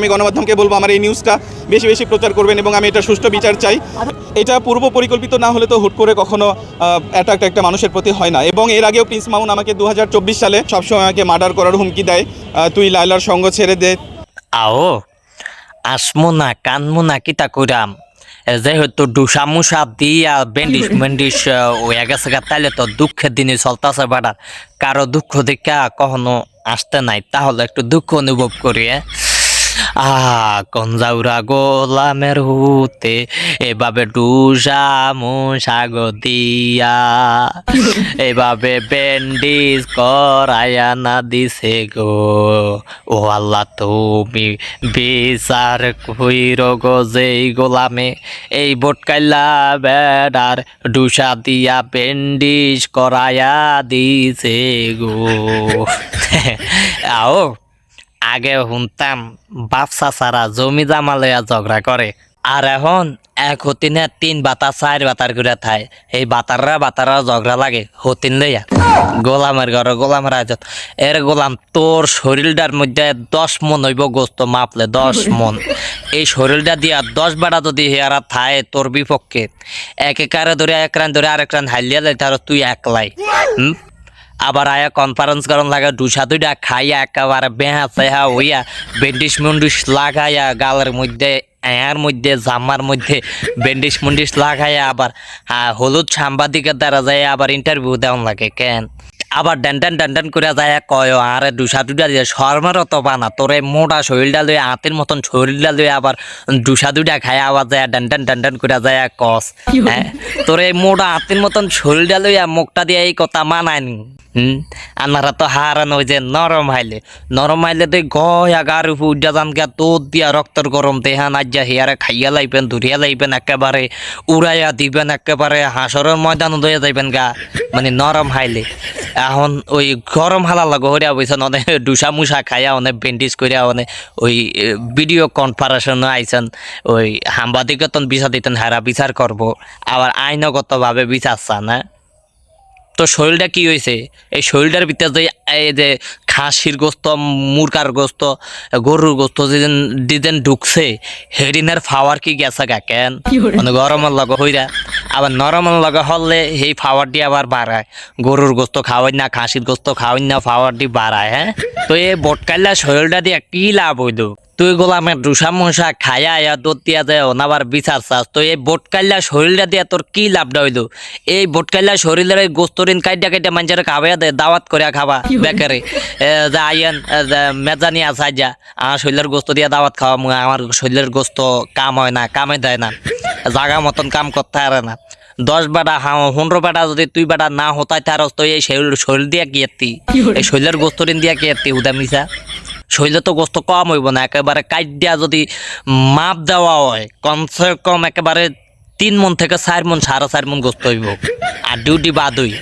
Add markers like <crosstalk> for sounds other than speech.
আমি গণমাধ্যমকে বলব আমার এই নিউজটা বেশি বেশি প্রচার করবেন এবং আমি এটা সুষ্ঠু বিচার চাই। এটা পূর্ব পরিকল্পিত না হলে তো হুট করে কখনো অ্যাটাক একটা মানুষের প্রতি হয় না। এবং এর আগেও প্রিন্স মামুন আমাকে দু সালে সবসময় আমাকে মার্ডার করার হুমকি দেয়। তুই লাইলার সঙ্গ ছেড়ে দে। আও আসমো না কানমো না কিতা কইরাম? যেহেতু ডুসা মুসা দিয়া বেন্ডিস মেন্ডিস হয়ে গেছে গা, তাইলে তো দুঃখের দিনে চলতেছে বাড়ার। কারও দুঃখ দেখা কখনো আসতে নাই তাহলে একটু দুঃখ অনুভব করি এ। আহ, কঞ্জাউরা গোলামের হুতে, এভাবে ডুসা মুসাগ দিয়া এভাবে বেন্ডিস করায়া না দিছে গো। ও আল্লাহ, তুমি বিচার কইর গো যেই গোলামে। এই বটকাইলা বেড়ার ডুসা দিয়া বেন্ডিস করায়া দিছে গো। <laughs> আও আগে শুনতাম বাপসা সারা জমি জামা লইয়া ঝগড়া করে। আর এখন এক হতিনে তিন বাতা, চার বাতার করে থাই এই বাতাররা বাতাররা ঝগড়া লাগে, হতিন লইয়া। গোলামের ঘর, গোলামের আজত এর গোলাম, তোর শরীরটার মধ্যে দশ মন হইব গোস্ত মাপলে, দশ মন। এই শরীরটা দিয়া দশ বেড়া যদি হেয়ারা থায় তোর বিপক্ষে। এক একারে ধরে, এক রান ধরে, আরেক রান হাইলিয়া যাই তার তুই একলাই। আবার আয়া কনফারেন্স করন লাগা দুসা দুইটা খাইয়া একেবারে বেহা চেহা হইয়া বেন্ডিস মুন্ডিস লাগাইয়া, গালের মধ্যে এর মধ্যে, জামার মধ্যে বেন্ডিস মুন্ডিস লাগাইয়া আবার হলুদ সাংবাদিকের দ্বারা যায় আবার ইন্টারভিউ দেওয়ান লাগে, কেন? আবার ডেন ডেন ডেন ডেন করে যায় কয়, আরে দুসা দুইটা দিয়ে শর্মার তো বানা, তোরে মোটা শরীরটা লয়ে হাতের মতন শরীরটা লয়ে আবার দুসা দুইটা খায় আবার যায় ডেন ডেন ডেন ডেন করে যায় কস হ্যাঁ? তোরে মোটা হাতের মতন শরীরটা লইয়া মুখটা দিয়ে এই কথা মানায়নি। আনারা তো হারান ওই যে নরম হাইলে। নরম হাইলে তো গয়া গার উড্ডা জান গা তোর দিয়া রক্তর গরম দেহা নাজ্জা হিয়ারে খাইয়া লাইবেন, ধরিয়া লাইবেন একেবারে, উড়াইয়া দিবেন একেবারে, হাসরের ময়দান দইয়া যাইবেন গা মানে নরম হাইলে। এখন ওই গরম হালা লাগো হরিয়া বইছেন অনেক ডুসা মুসা খাইয়া অনেক বেন্ডিজ করিয়া অনেক ওই ভিডিও কনফারেশন আইছেন, ওই সাংবাদিকতন বিচার দিতেন, হারা বিচার করব, আবার আইনগতভাবে বিচার চান হ্যাঁ? তো শরীরটা কি হয়েছে? এই শরীরটার ভিতরে যে এই যে খাসির গোস্ত মুরকার গোস্ত গরুর গোস্ত যেদিন যেদিন ঢুকছে হেডিনের ফাওয়ার কি গেছে গা কেন? মানে গরমের লগে হইরা আবার নরমের লগে হলে সেই ফাওয়ারটি আবার বাড়ায়। গরুর গোস্ত খাওয়াই না খাসির গোস্ত খাওয়াই না ফাওয়ারটি বাড়ায় হ্যাঁ? তো এই বটকাইলা শরীরটা দিয়ে কি লাভ হইল? তুই গোলামের ডুসা মশা খায়া দুধ দিয়া যায় অনাবার বিচার চাস তো এই বোটকাইলা শরীরটা দিয়া তোর কি লাভটা হইল? এই বোটকাইলা শরীরের এই গোস্তরিন কাইটা কাইটা মানুষের খাওয়াইয়া দে দাওয়াত করে খাবা বেকারে। যা আইয়েন মেজানি আসা যা আমার শরীরের গোস্ত দিয়া দাওয়াত খাওয়া আমার শরীরের গোস্ত কাম হয় না কামে দেয় না। জাগা মতন কাম করতে পারে না। দশ বেটা হা পনেরো বেটা যদি তুই বেটা না হতাই তারস তো এই শরীর শরীর দিয়া কি এই শরীরের গোস্তরিন দিয়া কি এত্তি উদা মিশা শরীরে তো গোস্ত কম হইব না, একেবারে কাইট দেওয়া যদি মাপ দেওয়া হয়, কমসে কম একেবারে তিন মন থেকে চার মন, সাড়ে চার মন গোস্ত হইব। আর ডিউটি বাদ হই